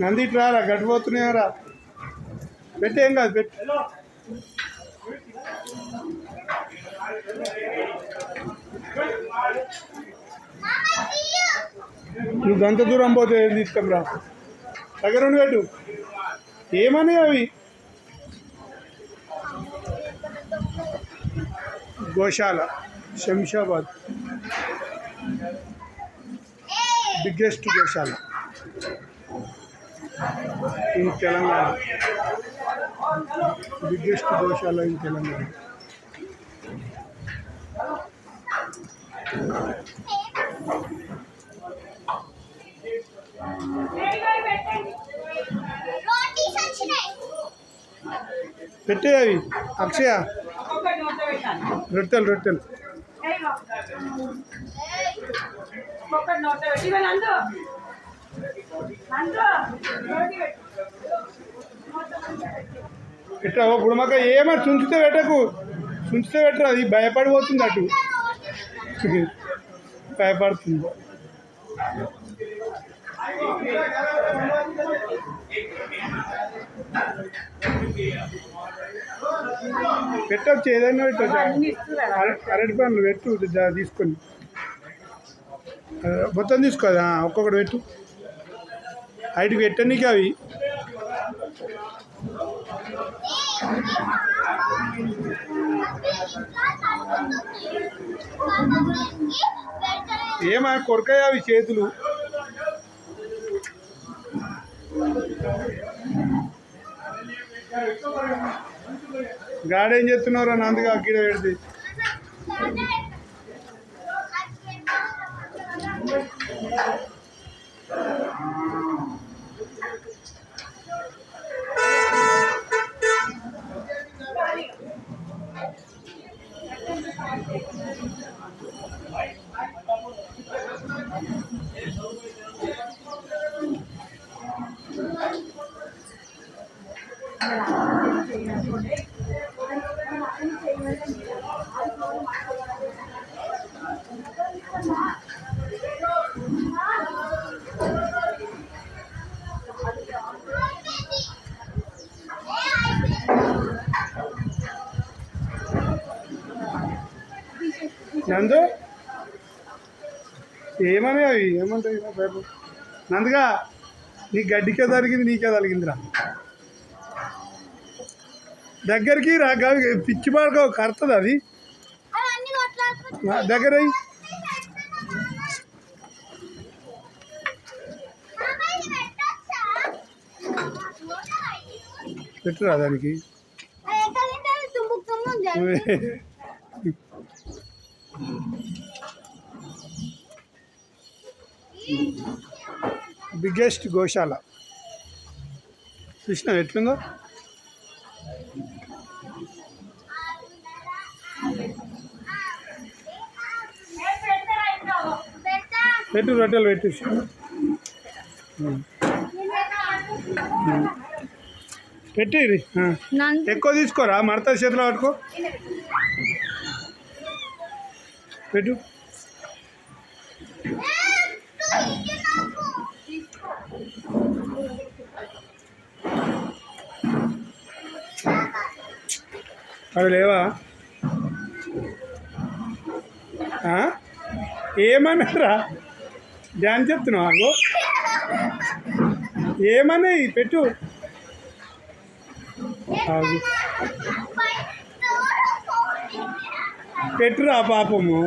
నంది ఇట్లా రా గడిపోతున్నాయరా. పెట్టేం కాదు పెట్టి. నువ్వు గంత దూరం పోతే ఏం తీసుకురా దగ్గర ఉండి పెట్టు. ఏమని అవి? గోశాల. శంషాబాద్ బిగ్గెస్ట్ గోశాల ఇన్ తెలంగాణ బిగ్గెస్ట్ గోశాల ఇన్ తెలంగాణ రోటీస్ వచ్చినాయి పెట్టే అవి అక్షయ। ఒక నోట పెట్టాను రొట్టెలు రొట్టెలు। ఒక నోట పెట్టి ఇవ్వ నందు నందు గుడమక్క ఏమని చుంచితే పెట్టకు. చుంచితే పెట్టరు అది భయపడిపోతుంది అటు. భయపడుతుంది. పెట్టచ్చు ఏదైనా పెట్టచ్చు అరటి పండ్లు పెట్టు తీసుకొని. మొత్తం తీసుకోదా ఒక్కొక్కటి పెట్టు. ఐటికి పెట్టనీకి అవి. ఏమా కొరకాయ అవి చేతులు? గాడేం చెప్తున్నారు అని అందుకే అక్కడ పెడితే Thank you. నందు? ఏమని అవి? ఏమంటాయి పేపర్ నందుగా నీ గడ్డికే జరిగింది నీకే తగిలిందిరా. దగ్గరికి రా పిచ్చి పాడుకో కరుతుంది అది. దగ్గర? పెట్టురా దానికి? బిగ్గెస్ట్ గోశాల. కృష్ణ ఎట్లుందో. పెట్టు రొట్టెలు పెట్టు. పెట్టి ఎక్కువ తీసుకోరా? మడత చేతిలో పట్టుకో పెట్టు. అవి లేవా? ఆ? ఏమన్నారా? ధ్యాన్ చెప్తున్నావు అగో. ఏమన్నాయి? పెట్టు. పెట్టురా పాపము?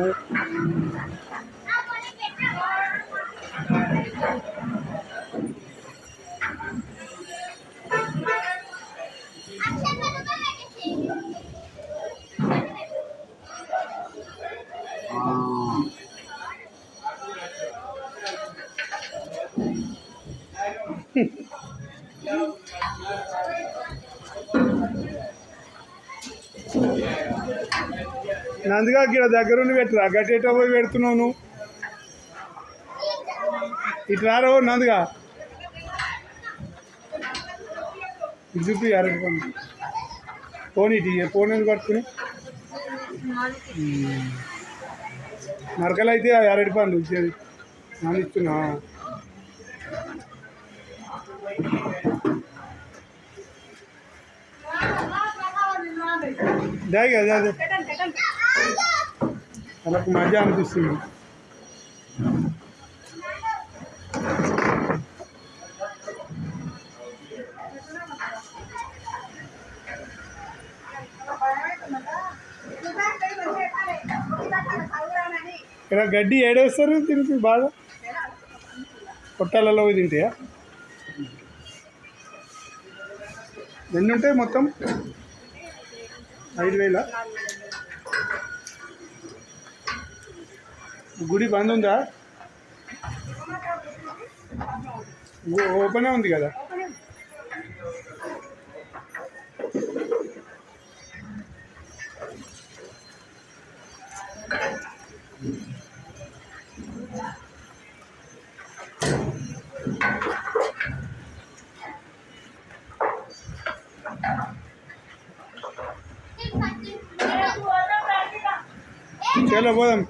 నందుగా గిడ దగ్గరుండి పెట్టురా? గట్టేట పోయి పెడుతున్నావు నువ్వు. ఇట్లా నందుగా? ఇది చూపి అరటి ఫోన్ ఇటు ఫోన్ ఎందుకు పట్టుకుని? మరకలు అయితే అరటి పండు ఇచ్చేది. నన్ను ఇస్తున్నా దాయి కదా అదే మనకు మజా అనిపిస్తుంది. ఇక్కడ గడ్డి ఏడేస్తారు తిరిగి బాగా? పొట్టాలలో పోయి తింటాయా? ఎన్ని ఉంటాయి మొత్తం? ఐదు వేల? గుడి బంద్ ఉందా? ఓపెనే ఉంది కదా? చలో పోదాం.